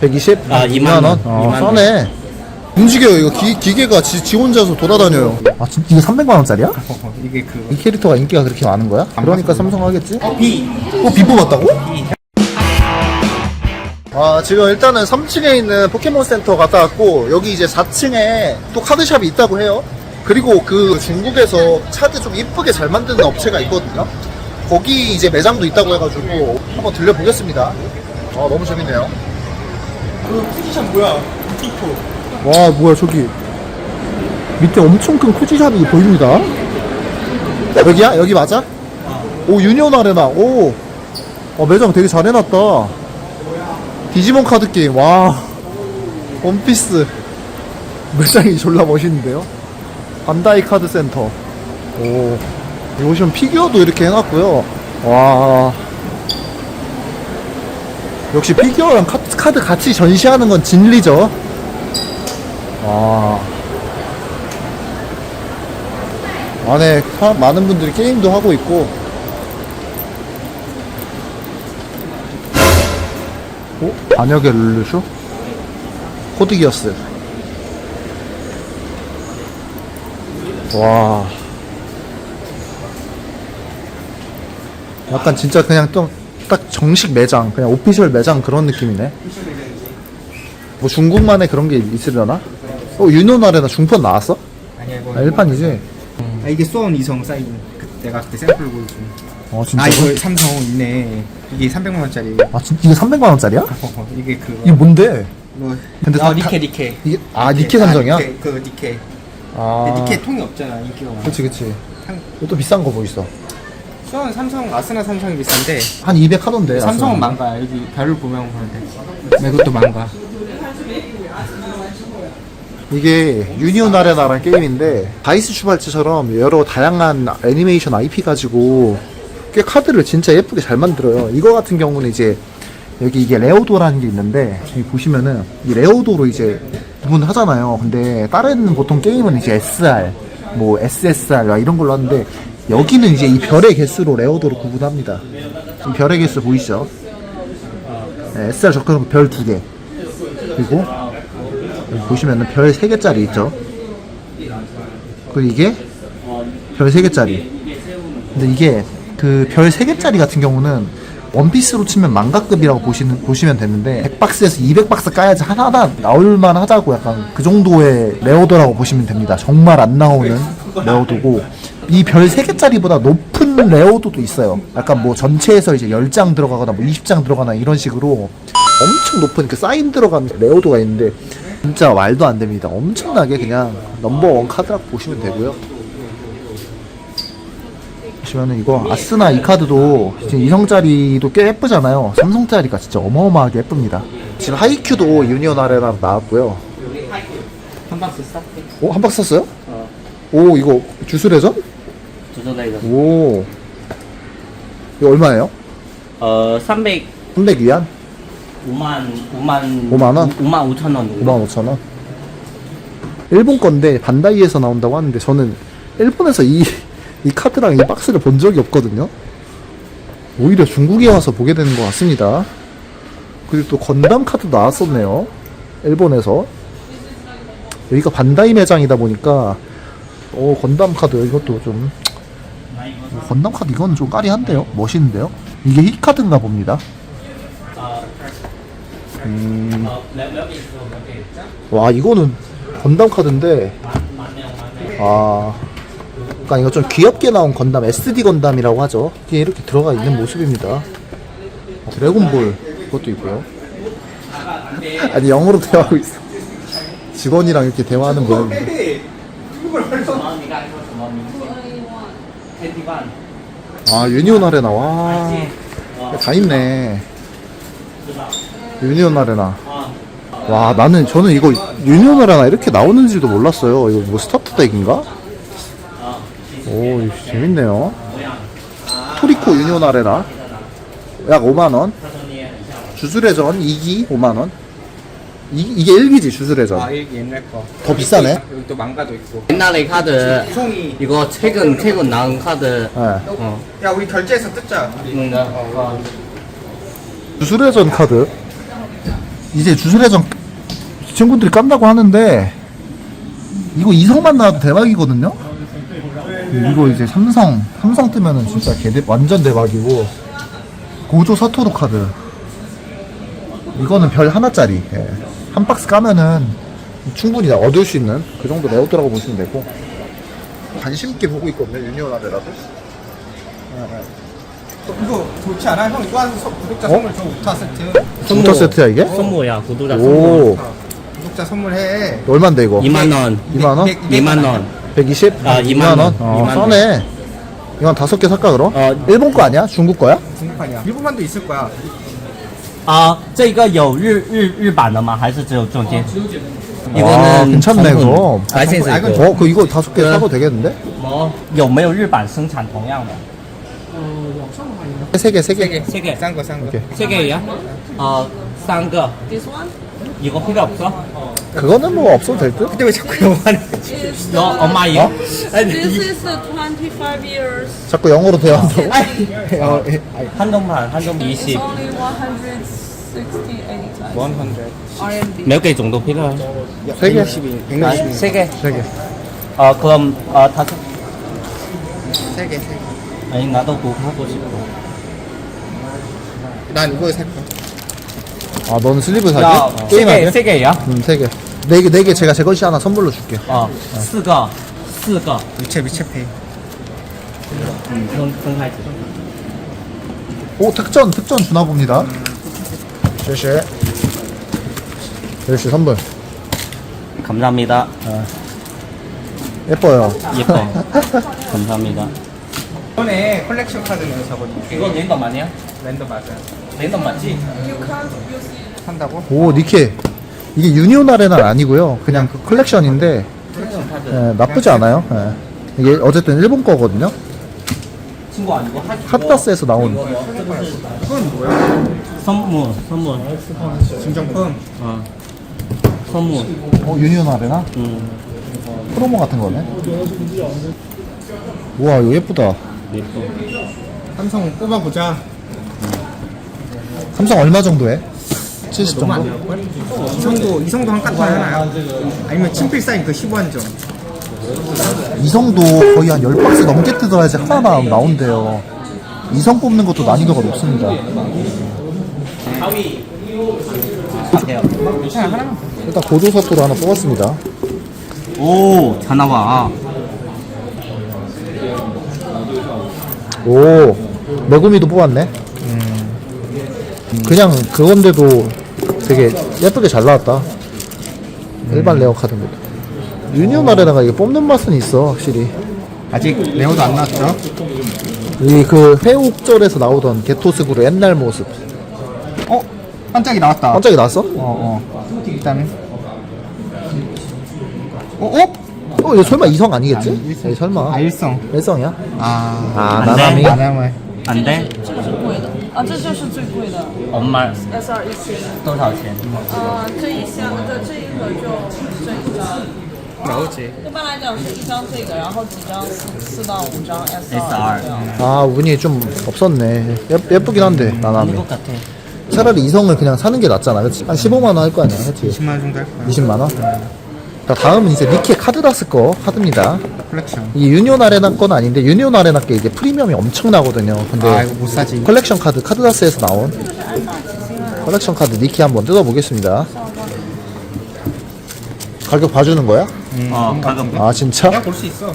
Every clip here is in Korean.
120? 아, 2만 원. 어, 2만 원. 싸네. 움직여요. 이거 기, 기계가 지, 지 혼자서 돌아다녀요. 아, 진짜 이게 300만 원짜리야? 이게 그이 캐릭터가 인기가 그렇게 많은 거야? 그러니까 삼성 하겠지? B 어, 비 뽑았다고? 아, 지금 일단은 3층에 있는 포켓몬 센터 갔다 왔고, 여기 이제 4층에 또 카드샵이 있다고 해요. 그리고 그 중국에서 카드 좀 이쁘게 잘 만드는 업체가 있거든요. 거기 이제 매장도 있다고 해가지고 한번 들려보겠습니다. 아, 너무 재밌네요. 그 포지션 뭐야? 티포 와, 뭐야, 저기. 밑에 엄청 큰 쿠지샵이 보입니다. 여기야? 여기 맞아? 오, 유니온 아레나. 오. 어, 매장 되게 잘 해놨다. 디지몬 카드 게임. 와. 원피스. 매장이 졸라 멋있는데요? 반다이 카드 센터. 오. 보시면 피규어도 이렇게 해놨고요. 와. 역시 피규어랑 카- 카드 같이 전시하는 건 진리죠. 아. 안에 사- 많은 분들이 게임도 하고 있고. 어? 반역의 룰루쇼? 코드기어스. 와. 약간 진짜 그냥 좀 딱 정식 매장, 그냥 오피셜 매장 그런 느낌이네. 뭐 중국만의 그런 게 있으려나? 어, 유노 아레나 중판 나왔어? 아니야 이거 아, 1판이지? 아, 이게 수원 이성 사인 그, 내가 그때 샘플 보여준 어, 진짜. 아 이거 삼성 있네 이게 300만 원짜리 아, 진 이게 300만 원짜리야? 어, 이게 그거 이게 뭔데? 뭐 근데 아 다- 니케 니케 이게, 아, 니케 삼성이야? 아, 니케, 그 니케 아. 근데 니케 통이 없잖아 인기가 많아 그치, 그치. 한- 이것도 비싼 거 보이있어. 수원 삼성 아스나 삼성이 비싼데 한 200 하던데. 삼성은 나스는. 망가 여기 별을 보면 보는데 네, 이것도 망가 이게 유니온 아레나라는 게임인데, 다이스 슈발츠처럼 여러 다양한 애니메이션 IP 가지고 꽤 카드를 진짜 예쁘게 잘 만들어요. 이거 같은 경우는 이제 여기 이게 레오도라는 게 있는데, 여기 보시면은 이 레오도로 이제 구분하잖아요. 근데 다른 보통 게임은 이제 SR, 뭐 SSR 막 이런 걸로 하는데, 여기는 이제 이 별의 개수로 레오도로 구분합니다. 지금 별의 개수 보이시죠? 네, SR 적혀서 별두 개. 그리고 보시면은 별 3개짜리 있죠. 그리고 이게 별 3개짜리. 근데 이게 그별 3개짜리 같은 경우는 원피스로 치면 망가급이라고 보시는, 보시면 되는데 100박스에서 200박스 까야지 하나하나 나올만 하다고 약간 그 정도의 레오도라고 보시면 됩니다. 정말 안 나오는 레오도고 이 별 3개짜리보다 높은 레오도도 있어요. 약간 뭐 전체에서 이제 10장 들어가거나 뭐 20장 들어가나 이런 식으로 엄청 높은 그 사인 들어간 레오도가 있는데 진짜 말도 안 됩니다. 엄청나게 그냥 넘버원 카드라고 보시면 되고요. 보시면은 이거 아스나 이 카드도 지금 이성짜리도 꽤 예쁘잖아요. 삼성짜리가 진짜 어마어마하게 예쁩니다. 지금 하이큐도 유니온 아레나로 나왔고요. 한 박스 싹 오, 한 박스 샀어요? 어. 오, 이거 주술회전? 조선다이다. 오. 이거 얼마예요? 어, 300, 300 위안? 5만, 5만, 5만 원? 5만 5천 원. 5만 5천 원. 일본 건데 반다이에서 나온다고 하는데 저는 일본에서 이, 이 카드랑 이 박스를 본 적이 없거든요. 오히려 중국에 와서 보게 되는 것 같습니다. 그리고 또 건담 카드 나왔었네요. 일본에서. 여기가 반다이 매장이다 보니까 어 건담 카드 이것도 좀 어, 건담 카드 이건 좀 까리한데요. 멋있는데요. 이게 히 카드인가 봅니다. 음. 와 이거는 건담 카드인데 아 그러니까 이거 좀 귀엽게 나온 건담 SD 건담이라고 하죠 이게 이렇게 들어가 있는 모습입니다 어, 드래곤볼 그것도 있고요 아니 영어로 대화하고 있어 직원이랑 이렇게 대화하는 모양인데 아 유니온 아레나. 와 다 있네. 유니온 아레나. 와 나는 저는 이거 유니온 아레나 이렇게 나오는지도 몰랐어요. 이거 뭐 스타트 덱인가? 오 이거 재밌네요. 토리코 유니온 아레나. 약 5만 원. 주술회전 2기 5만 원 이, 이게 1기지 주술회전 아 이게 옛날 거. 더 비싸네? 여기 또 망가도 있고. 옛날에 카드, 송이. 이거 최근, 최근 나온 카드, 네. 어, 야 우리 결제해서 뜯자. 음, 어, 주술회전 카드. 이제 주술회전 친구들이 깐다고 하는데 이거 이성만 나와도 대박이거든요. 이거 이제 삼성 삼성 뜨면은 진짜 개대 완전 대박이고. 고조 서토루 카드. 이거는 별 하나짜리. 예. 한 박스 까면은 충분히 얻을 수 있는 그 정도 레오드라고 보시면 되고 관심 있게 보고 있거든요 유니온아데라도 이거 좋지 않아? 형 이거 한 서- 구독자 선물 줘 우타 세트 부터 세트야 이게? 선물이야 구독자 선물 오 구독자 선물해 얼만데 이거? 2만 원 2만 원? 백- 2만 원 120? 아, 2만 원. 어, 2만 싸네. 이건 다섯 개 살까, 그럼? 어. 일본 거 아니야? 중국 거야? 중국판이야 일본판도 있을 거야 啊，这个有日日日版的吗？还是只有中间？ 아, 괜찮네, 그거. 白先生 아, 이건 哦，그 이거 다섯 개 네. 사도 되겠는데? 哦，有没有日版生产同样的？ 세 개, 세 개. 这个 싼 거 싼거 오케이. 这个也呃三个，이거필요없어 그거는 뭐 없어도 될 듯? 근데 왜 자꾸 영화를 Is 너 the- 엄마 이거? This is the 25 years. 자꾸 영어로 대화한다고? 어, 예, 아이, 한정판 한정 It's 20 only 160, 80 times. 100 RMB. 몇 개 정도 필요해? 세 개? 160인 160인 세 개. 세 개. 어 그럼 어 다섯. 3개 3개 아니 나도 그거 하고 싶어. 난 이거 살 거야 아, 너는 슬리브 사기? 야, 세 게임 개, 하게? 세 개야? 응, 세 개. 네 개, 네 개 제가 제 것이 하나 선물로 줄게. 어, 四个，四个， 위챗 위챗페이 嗯，分分开。 오, 특전, 특전 주나 봅니다. 쉐쉐. 쉐쉐 선물. 감사합니다. 예뻐요. 예뻐. 감사합니다. 이번에 컬렉션 카드는 저거 이거 랜덤 아니야? 랜덤 맞아요 랜덤 맞지? 산다고? 오, 니케. 이게 유니온 아레나는 아니고요. 그냥 그 컬렉션인데, 컬렉션 카드. 예, 나쁘지 않아요. 예. 이게 어쨌든 일본 거거든요. 친구 아니고 하 카타스에서 나온. 이건 뭐야? 선물, 선물. 증정품 어. 선물. 어, 유니온 아레나? 음. 프로모 같은 거네. 우와, 이거 예쁘다. 예뻐. 삼성 뽑아보자 삼성 얼마 정도 해? 70 너무 안 정도? 될걸? 이성도 이성도 한 카트 하나요? 아니면 친필 사인 그 15한정 이성도 거의 한 10박스 넘게 뜯어야지 하나 나- 나온대요. 이성 뽑는 것도 난이도가 높습니다. 일단 고조사토로 하나 뽑았습니다. 오, 잘 나와. 오, 메구미도 뽑았네. 그냥 그건데도 되게 예쁘게 잘 나왔다. 일반 레어 카드입니다. 유니온 아레나가 이게 뽑는 맛은 있어, 확실히. 아직 레오도 안 나왔죠? 이 그 회옥절에서 나오던 게토스구로 옛날 모습. 어? 반짝이 나왔다 깜짝이 나왔어? 어어 일단 어? 어? 어, 이거 설마 이성 아니겠지? 에이, 설마. 아 일성 일성이야? 아 아, 안 나나미. 돼. 나나무 安돼? 这个是贵的啊，这就是最贵的 엄마 SR 一七。多少钱？呃，这一箱的这一盒就这一张。 나오지 一般来讲是一张这个，然后几张四四到五张 SR SR 这样。 아, 운이 좀 없었네. 예, 예쁘긴 한데, 나나미. 아닌 것 같아. 차라리 이성을 그냥 사는 게 낫잖아, 그치? 한 15만원 할 거 아니야, 그치? 20만 원 정도 할 거야 20만원? 자, 다음은 이제 니케 카드라스 거 카드입니다. 컬렉션 이게 유니온 아레나 건 아닌데, 유니온 아레나 게 이게 프리미엄이 엄청나거든요. 근데 아 이거 못 사지 컬렉션 카드, 카드라스에서 나온 컬렉션 카드 니케 한번 뜯어보겠습니다. 가격 봐주는 거야? 어, 가격. 아, 진짜? 그냥 볼 수 있어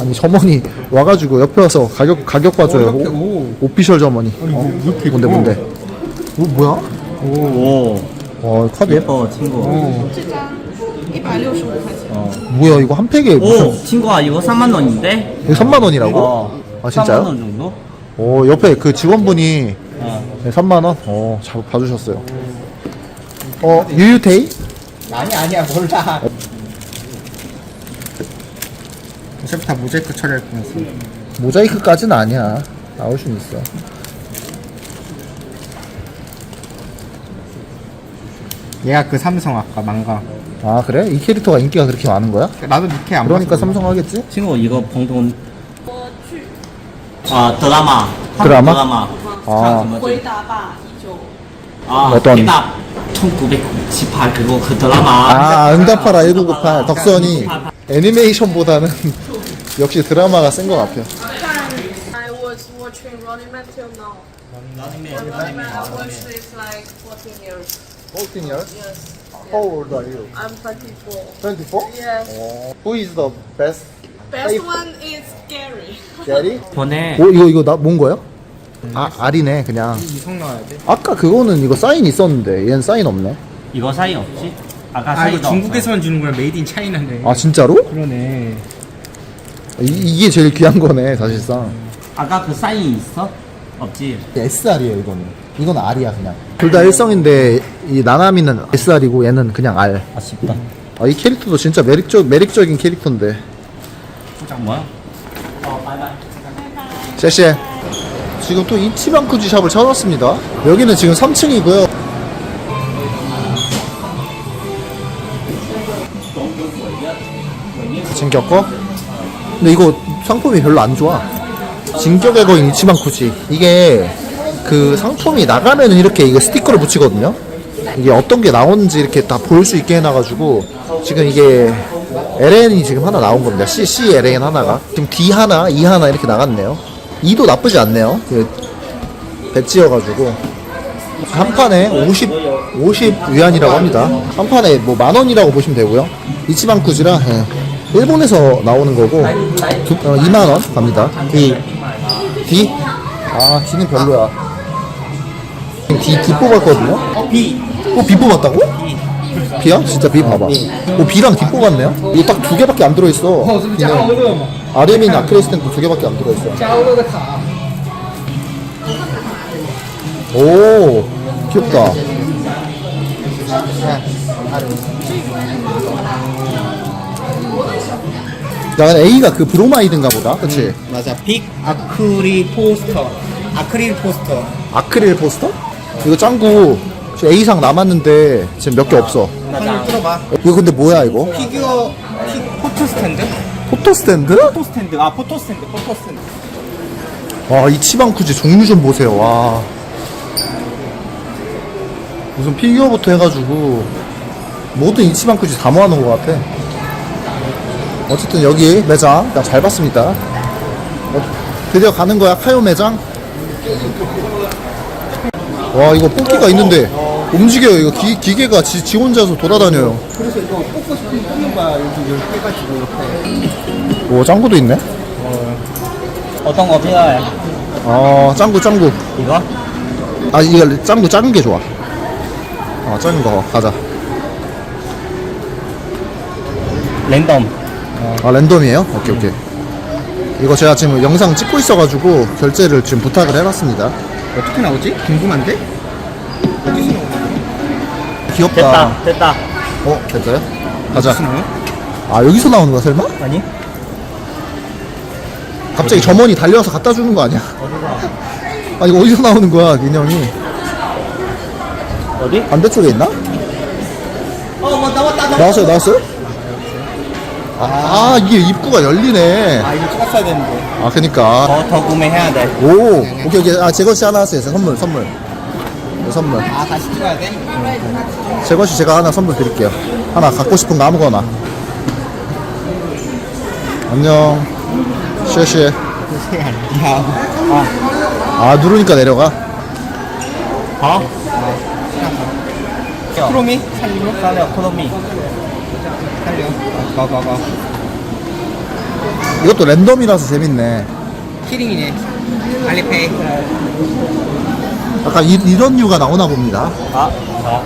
아니, 점원이 와가지고 옆에 와서 가격, 가격 봐줘요. 어, 이렇게, 오, 오. 오피셜 점원이. 아니 뭐 이렇게 뭔데. 뭔데? 오, 뭐야? 오, 어, 카드 예뻐. 예뻐, 친구. 오. 这张一百六十五块钱。 어. 뭐야, 이거 한 팩에 무슨, 오, 친구야, 이거 3만 원인데? 이거 3만원이라고? 어. 아, 진짜요? 3만 원 정도? 오, 옆에 그 직원분이 어. 네, 3만원? 어, 잘 봐주셨어요. 어, 유유테이? 아니 아니야 몰라 어차피 다 모자이크 처리할 거면서 모자이크까지는 아니야. 나올 수는 있어. 얘가 그 삼성 아까 망가 아, 그래? 이 캐릭터가 인기가 그렇게 많은 거야? 나도 니케 안 그러니까 봐서 삼성 하겠지? 친구, 이거 봉돈. 我去 아, 드라마. 한국 드라마? 드라마. 아. 回答吧，一九。 아, 어떤- 대답. 1998 그거 그 드라마 아 응답하라 1998 덕선이 애니메이션보다는 역시 드라마가 센 것 같아요 I was watching Running Man till now. Running Man, I watched it like 14 years. 14 years? Yes. How old are you? I'm 24. 24? Yes. Who is the best? Best one is Gary. Gary? 전에 오 이거 이거 나 뭔 거야? 아 알이네 그냥 이성 나와야 돼. 아까 그거는 이거 사인 있었는데 얘는 사인 없네 이거 사이 없지? 아까 아 사이도 이거 중국에서만 주는 거야. 메이드 인 차이나네. 아 진짜로? 그러네. 이, 이게 제일 귀한 거네 사실상. 아까 그 사이 있어? 없지? SR이에요 이거는 이건 R이야 그냥. 둘 다 일성인데 이 나나미는 SR이고 얘는 그냥 R. 아쉽다. 아, 이 캐릭터도 진짜 매력적, 매력적인 캐릭터인데. 뭐야? 셰셰. 지금 또 이치방쿠지 샵을 찾았습니다. 여기는 지금 3층이고요. 진격거? 근데 이거 상품이 별로 안 좋아. 진격의 거인 이치방쿠지. 이게 그 상품이 나가면은 이렇게 이거 스티커를 붙이거든요. 이게 어떤 게 나오는지 이렇게 다 볼 수 있게 해놔가지고 지금 이게 LN이 지금 하나 나온 겁니다. C, C LN 하나가. 지금 D 하나, E 하나 이렇게 나갔네요. E도 나쁘지 않네요. 그 배지여가지고. 한 판에 50, 50 위안이라고 합니다. 한 판에 뭐 만 원이라고 보시면 되고요. 이치방 쿠지라 예. 일본에서 나오는 거고 두, 어, 2만 원 갑니다. D. D? 아 D는 별로야 D, D 뽑았거든요 B 어, B 뽑았다고? B야? 진짜 B 봐봐. 어, B랑 D 뽑았네요? 이거 딱 두 개밖에 안 들어있어. B는. RM인 아크레스텐도 두 개밖에 안 들어있어. 오, 귀엽다. 야, 근데 A가 그 브로마이드인가 보다. 그치? 맞아. 빅 아크릴 포스터. 아크릴 포스터. 아크릴 포스터? 이거 짱구. 지금 A상 남았는데 지금 몇 개 없어. 한번 풀어봐. 이거 근데 뭐야, 이거? 피규어 피, 포토 스탠드? 포토 스탠드? 포토 스탠드. 아 포토 스탠드. 포토 스탠드. 와, 이 치방쿠지 종류 좀 보세요. 와. 무슨 피규어부터 해가지고 모든 이치방쿠지 다 모아놓은 것 같아. 어쨌든 여기 매장 나 잘 봤습니다. 어, 드디어 가는 거야 카요 매장. 와 이거 뽑기가 있는데 움직여요. 이거 기, 기계가 지, 지 혼자서 돌아다녀요. 그래서 이거 뽑고 싶은 뽑는 거야. 여기 이렇게 해가지고 이렇게. 오 짱구도 있네. 어떤 거 필요해? 아 짱구 짱구. 이거? 아 이거 짱구 작은 게 좋아. 아 작은 거 가자. 랜덤 아 랜덤이에요? 오케이 오케이 이거 제가 지금 영상 찍고 있어가지고 결제를 지금 부탁을 해놨습니다 어떻게 나오지? 궁금한데? 어디서 나오지? 귀엽다 됐다 됐다 어 됐어요? 가자 어디서 나와? 아 여기서 나오는 거야 설마? 아니? 갑자기 점원이 달려와서 갖다 주는 거 아니야? 아 이거 어디서 나오는 거야 인형이 어디? 반대쪽에 있나? 어 뭐 나왔다 나왔다. 나왔어요 나왔어요? 아, 아 이게 입구가 열리네 아 이거 찍었어야 되는데. 아 그니까 더, 더 구매해야 돼 오 오케이 오케이 아 제거씨 하나 왔어요 선물 선물 네, 선물 아 다시 찍어야 돼? 제거씨 제가 하나 선물 드릴게요. 하나 갖고 싶은 거 아무거나. 안녕. 쉐쉐. 야. 아 누르니까 내려가. 어? 크로미? 살리고? 살려 코노미 살려. 가, 가, 가. 이것도 랜덤이라서 재밌네. 키링이네. 알리페이. 약간 이, 이런 류가 나오나 봅니다. 아? 어?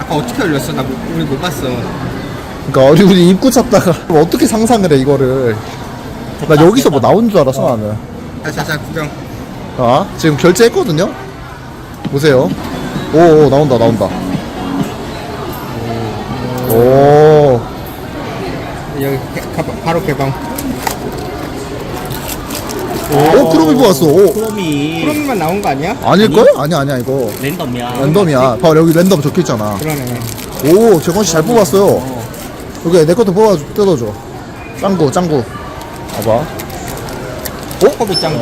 아까 어떻게 열렸어? 나 못- 우리 못 봤어. 그러니까 우리 우리 입구 찾다가 어떻게 상상을 해 이거를. 나 여기서 뭐 나온 줄 알았어 나는. 자, 자, 자, 구경. 아 지금 결제했거든요. 보세요. 오, 오 나온다 나온다. 여기 개, 가, 바로 개방. 오 크로미 보았어. 오. 코노미 크로미만 나온 거 아니야? 아닐걸? 아니야 아니야 이거. 랜덤이야 랜덤이야. 봐봐 여기 랜덤 적혀 있잖아. 그러네. 오, 재건 씨 잘 뽑았어요. 여기 내 것도 뽑아 뜯어줘. 짱구, 짱구. 봐봐. 호비 짱구.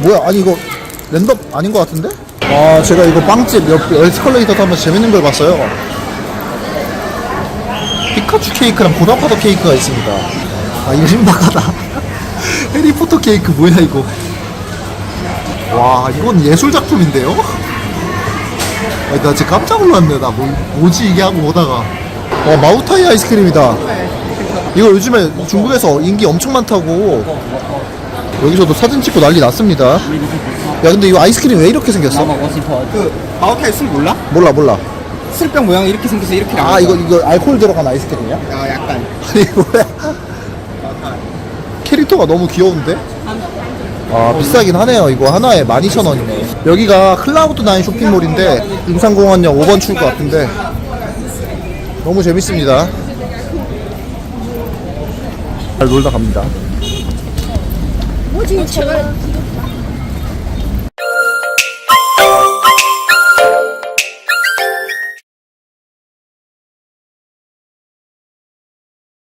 뭐야? 아니 이거 랜덤 아닌 것 같은데? 아, 제가 이거 빵집 옆 에스컬레이터 타면 재밌는 걸 봤어요. 피카츄 케이크랑 보나파도 케이크가 있습니다. 아, 이거 신박하다. 해리포터 케이크 뭐야, 이거. 와, 이건 예술작품인데요? 아, 나 진짜 깜짝 놀랐네. 나 뭐, 뭐지, 이게 하고 오다가. 와, 마우타이 아이스크림이다. 이거 요즘에 중국에서 인기 엄청 많다고. 여기서도 사진 찍고 난리 났습니다. 야, 근데 이거 아이스크림 왜 이렇게 생겼어? 그 마오타이 술 몰라? 몰라, 몰라. 술병 모양 이렇게 생겨서 이렇게 아, 나와. 이거, 이거 알코올 들어간 아이스크림이야? 아 약간 아니, 뭐야. 캐릭터가 너무 귀여운데? 아, 비싸긴 하네요. 이거 하나에 12,000원이네. 여기가 클라우드9 쇼핑몰인데, 임산공원역 5번 출구 같은데, 너무 재밌습니다. 잘 놀다 갑니다. 뭐지? 제발